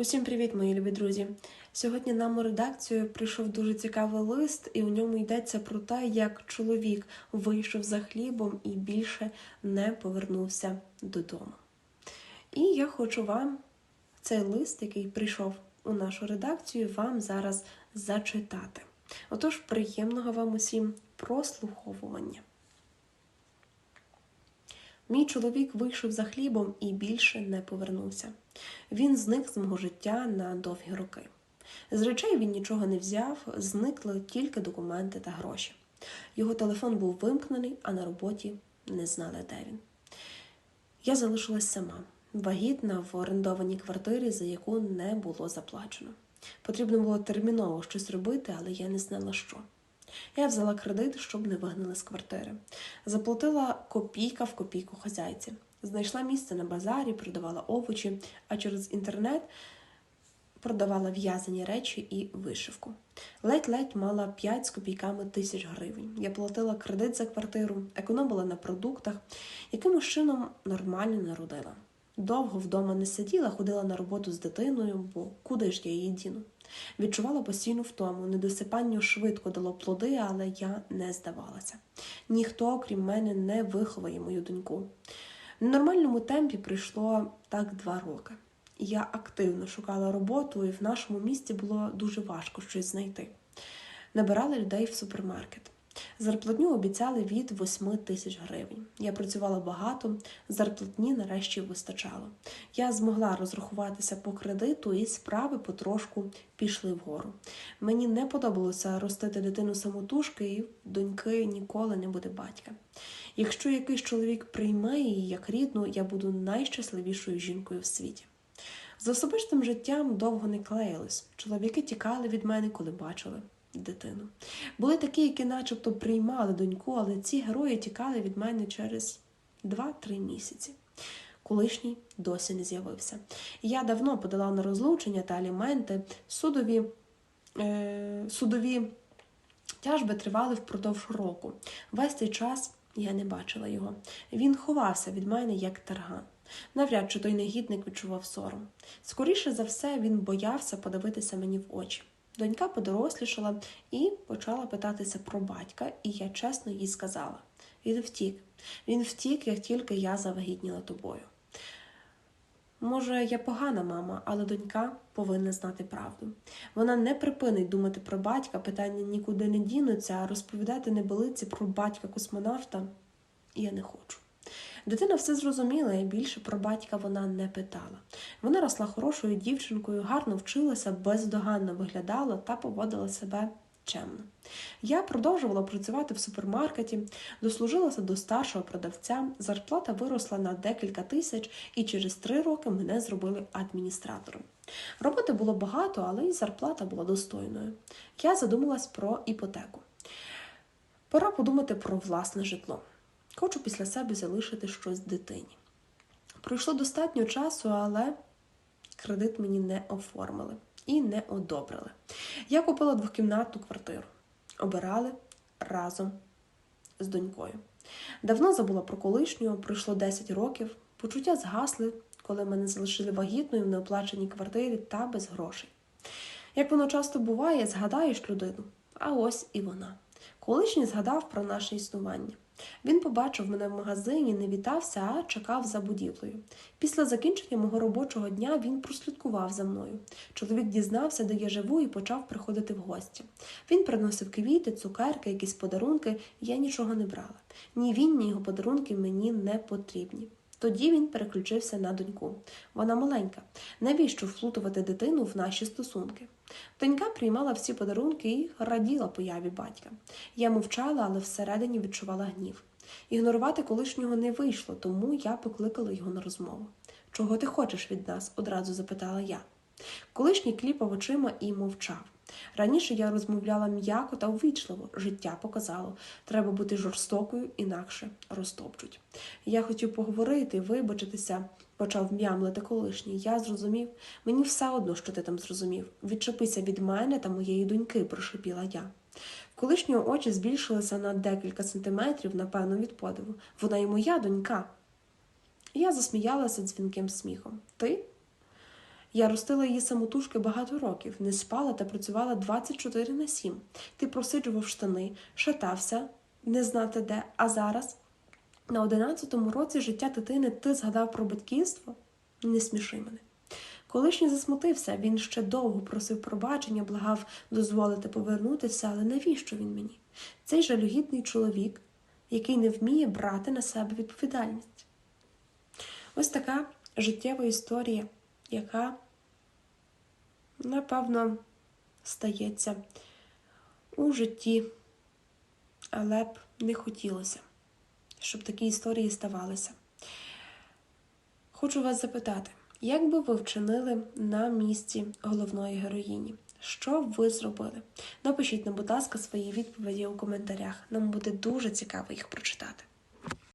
Усім привіт, мої любі друзі! Сьогодні нам у редакцію прийшов дуже цікавий лист, і у ньому йдеться про те, як чоловік вийшов за хлібом і більше не повернувся додому. І я хочу вам цей лист, який прийшов у нашу редакцію, вам зараз зачитати. Отож, приємного вам усім прослуховування. Мій чоловік вийшов за хлібом і більше не повернувся. Він зник з мого життя на довгі роки. З речей він нічого не взяв, зникли тільки документи та гроші. Його телефон був вимкнений, а на роботі не знали, де він. Я залишилась сама, вагітна в орендованій квартирі, за яку не було заплачено. Потрібно було терміново щось робити, але я не знала що. Я взяла кредит, щоб не вигнали з квартири. Заплатила копійка в копійку хазяйці. Знайшла місце на базарі, продавала овочі, а через інтернет продавала в'язані речі і вишивку. Ледь-ледь мала 5 з копійками тисяч гривень. Я платила кредит за квартиру, економила на продуктах, якимось чином нормально народила. Довго вдома не сиділа, ходила на роботу з дитиною, бо куди ж я її діну? Відчувала постійну втому, недосипання швидко дало плоди, але я не здавалася. Ніхто, окрім мене, не виховає мою доньку. В нормальному темпі пройшло так два роки. Я активно шукала роботу, і в нашому місті було дуже важко щось знайти. Набирали людей в супермаркет. Зарплатню обіцяли від 8 тисяч гривень. Я працювала багато, зарплатні нарешті вистачало. Я змогла розрахуватися по кредиту, і справи потрошку пішли вгору. Мені не подобалося ростити дитину самотужки, і доньки ніколи не буде батька. Якщо якийсь чоловік прийме її як рідну, я буду найщасливішою жінкою в світі. З особистим життям довго не клеїлись. Чоловіки тікали від мене, коли бачили дитину. Були такі, які начебто приймали доньку, але ці герої тікали від мене через 2-3 місяці. Колишній досі не з'явився. Я давно подала на розлучення та аліменти. Судові, е, судові тяжби тривали впродовж року. Весь цей час я не бачила його. Він ховався від мене як тарган. Навряд чи той негідник відчував сором. Скоріше за все, він боявся подивитися мені в очі. Донька подорослішала і почала питатися про батька, і я чесно їй сказала: він втік. Він втік, як тільки я завагітніла тобою. Може, я погана мама, але донька повинна знати правду. Вона не припинить думати про батька, питання нікуди не дінуться, а розповідати небилиці про батька космонавта я не хочу. Дитина все зрозуміла і більше про батька вона не питала. Вона росла хорошою дівчинкою, гарно вчилася, бездоганно виглядала та поводила себе чемно. Я продовжувала працювати в супермаркеті, дослужилася до старшого продавця, зарплата виросла на декілька тисяч, і через три роки мене зробили адміністратором. Роботи було багато, але й зарплата була достойною. Я задумалась про іпотеку. Пора подумати про власне житло. Хочу після себе залишити щось дитині. Пройшло достатньо часу, але кредит мені не оформили і не одобрили. Я купила двокімнатну квартиру, обирали разом з донькою. Давно забула про колишнього, пройшло 10 років, почуття згасли, коли мене залишили вагітною в неоплаченій квартирі та без грошей. Як воно часто буває, згадаєш людину, а ось і вона. Колишній згадав про наше існування. Він побачив мене в магазині, не вітався, а чекав за будівлею. Після закінчення мого робочого дня він прослідкував за мною. Чоловік дізнався, де я живу, і почав приходити в гості. Він приносив квіти, цукерки, якісь подарунки, я нічого не брала. Ні він, ні його подарунки мені не потрібні. Тоді він переключився на доньку. Вона маленька. Навіщо вплутувати дитину в наші стосунки? Донька приймала всі подарунки і раділа появі батька. Я мовчала, але всередині відчувала гнів. Ігнорувати колишнього не вийшло, тому я покликала його на розмову. Чого ти хочеш від нас? одразу запитала я. Колишній кліпав очима і мовчав. Раніше я розмовляла м'яко та ввічливо. Життя показало, треба бути жорстокою, інакше розтопчуть. Я хотів поговорити, вибачитися, почав м'ямлити колишній. Я зрозумів, мені все одно, що ти там зрозумів. Відчепися від мене та моєї доньки, прошипіла я. Колишнього очі збільшилися на декілька сантиметрів, напевно, від подиву. Вона і моя донька. Я засміялася дзвінким сміхом. Ти? Я ростила її самотужки багато років, не спала та працювала 24 на 7. Ти просиджував штани, шатався, не знати де, а зараз, на 11-му році життя дитини, ти згадав про батьківство? Не сміши мене. Колишній засмутився, він ще довго просив пробачення, благав дозволити повернутися, але навіщо він мені? Цей жалюгідний чоловік, який не вміє брати на себе відповідальність. Ось така життєва історія, яка, напевно, стається у житті, але б не хотілося, щоб такі історії ставалися. Хочу вас запитати, як би ви вчинили на місці головної героїні? Що ви зробили? Напишіть нам, будь ласка, свої відповіді у коментарях. Нам буде дуже цікаво їх прочитати.